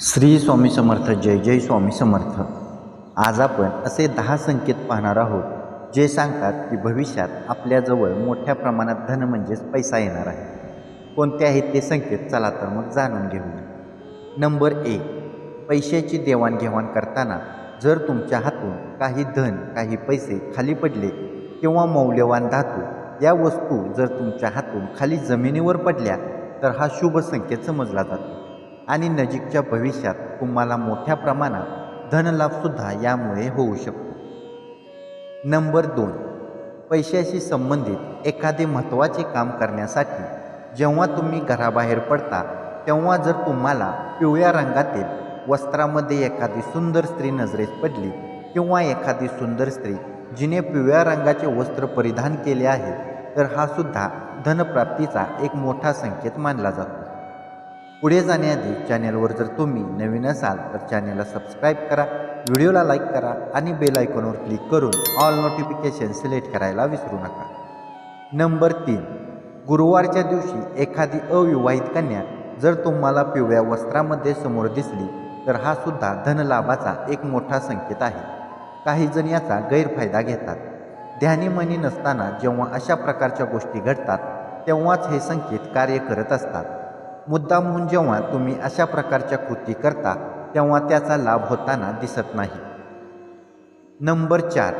श्री स्वामी समर्थ जय जय स्वामी समर्थ. आज आपण असे दहा संकेत पाहणार आहोत जे सांगतात की भविष्यात आपल्याजवळ मोठ्या प्रमाणात धन म्हणजेच पैसा येणार आहे. कोणते आहेत ते संकेत? चला तर मग जाणून घेऊया. नंबर एक पैशाची देवाणघेवाण करताना जर तुमच्या हातून काही धन काही पैसे खाली पडले किंवा मौल्यवान धातू या वस्तू जर तुमच्या हातून खाली जमिनीवर पडल्या तर हा शुभ संकेत समजला जातो. आणि नजीकच्या भविष्यात तुम्हाला मोठ्या प्रमाणात धनलाभसुद्धा यामुळे होऊ शकतो. नंबर दोन. पैशाशी संबंधित एखादे महत्त्वाचे काम करण्यासाठी जेव्हा तुम्ही घराबाहेर पडता तेव्हा जर तुम्हाला पिवळ्या रंगातील वस्त्रामध्ये एखादी सुंदर स्त्री नजरेस पडली किंवा एखादी सुंदर स्त्री जिने पिवळ्या रंगाचे वस्त्र परिधान केले आहे तर हा सुद्धा धनप्राप्तीचा एक मोठा संकेत मानला जातो. पुढे जाण्याआधी चॅनेलवर जर तुम्ही नवीन असाल तर चॅनेलला सबस्क्राईब करा व्हिडिओला लाईक करा आणि बेल आयकॉनवर क्लिक करून ऑल नोटिफिकेशन सिलेक्ट करायला विसरू नका. नंबर तीन गुरुवारच्या दिवशी एखादी अविवाहित कन्या जर तुम्हाला पिवळ्या वस्त्रामध्ये समोर दिसली तर हा सुद्धा धनलाभाचा एक मोठा संकेत आहे. काही जण याचा गैरफायदा घेतात. ध्यानी मनी नसताना जेव्हा अशा प्रकारच्या गोष्टी घडतात तेव्हाच हे संकेत कार्य करत असतात. मुद्दामहून जेव्हा तुम्ही अशा प्रकारच्या कृती करता तेव्हा त्याचा लाभ होताना दिसत नाही. नंबर चार.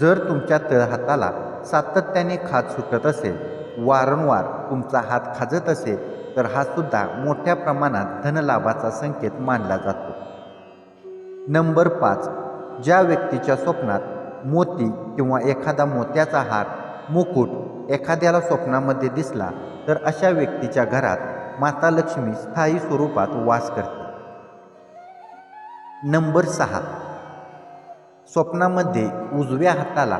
जर तुमच्या तळहाताला सातत्याने खाज सुटत असेल वारंवार तुमचा हात खाजत असेल तर हा सुद्धा मोठ्या प्रमाणात धनलाभाचा संकेत मानला जातो. नंबर पाच. ज्या व्यक्तीच्या स्वप्नात मोती किंवा एखादा मोत्याचा हार मुकुट एखाद्याला स्वप्नामध्ये दिसला तर अशा व्यक्तीच्या घरात माता लक्ष्मी स्थायी स्वरूपात वास करते. नंबर सहा. स्वप्नामध्ये उजव्या हाताला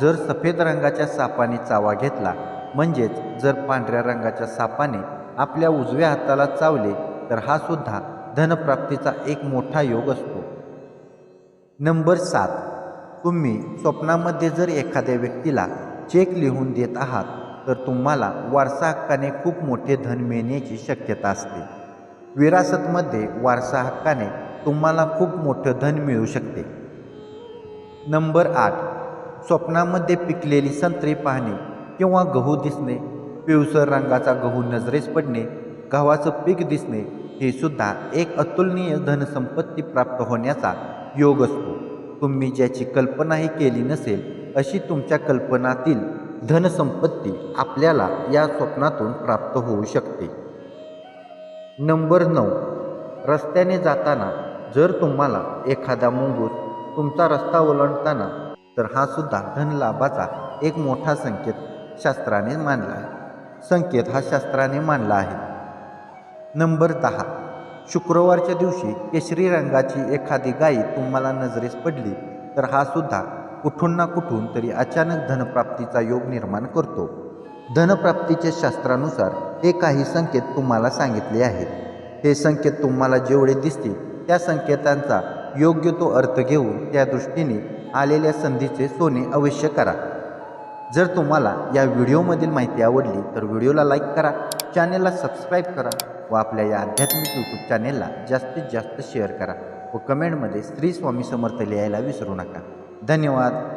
जर सफेद रंगाच्या सापाने चावा घेतला म्हणजेच जर पांढऱ्या रंगाच्या सापाने आपल्या उजव्या हाताला चावले तर हा सुद्धा धनप्राप्तीचा एक मोठा योग असतो. नंबर सात. तुम्ही स्वप्नामध्ये जर एखाद्या व्यक्तीला चेक लिहून देत आहात तर तुम्हाला वारसा हक्काने खूप मोठे धन मिळण्याची शक्यता असते. विरासतमध्ये वारसा हक्काने तुम्हाला खूप मोठं धन मिळू शकते. नंबर आठ. स्वप्नामध्ये पिकलेली संत्री पाहणे किंवा गहू दिसणे पिवसर रंगाचा गहू नजरेस पडणे गव्हाचं पीक दिसणे हे सुद्धा एक अतुलनीय धनसंपत्ती प्राप्त होण्याचा योग असतो. तुम्ही ज्याची कल्पनाही केली नसेल अशी तुमच्या कल्पनातील धनसंपत्ती आपल्याला या स्वप्नातून प्राप्त होऊ शकते. नंबर नऊ. रस्त्याने जाताना जर तुम्हाला एखादा मुंगूस तुमचा रस्ता ओलांडताना तर हा सुद्धा धनलाभाचा एक मोठा संकेत शास्त्राने मानला आहे. संकेत हा शास्त्राने मानला आहे. नंबर दहा. शुक्रवारच्या दिवशी केशरी रंगाची एखादी गायी तुम्हाला नजरेस पडली तर हा सुद्धा कुठून ना कुठून तरी अचानक धनप्राप्तीचा योग निर्माण करतो. धनप्राप्तीच्या शास्त्रानुसार हे काही संकेत तुम्हाला सांगितले आहेत. हे संकेत तुम्हाला जेवढे दिसतील त्या संकेतांचा योग्य तो अर्थ घेऊन त्या दृष्टीने आलेल्या संधीचे सोने अवश्य करा. जर तुम्हाला या व्हिडिओमधील माहिती आवडली तर व्हिडिओला लाईक करा चॅनेलला सबस्क्राईब करा व आपल्या या आध्यात्मिक यूट्यूब चॅनेलला जास्तीत जास्त शेअर करा व कमेंटमध्ये श्री स्वामी समर्थ लिहायला विसरू नका. धन्यवाद.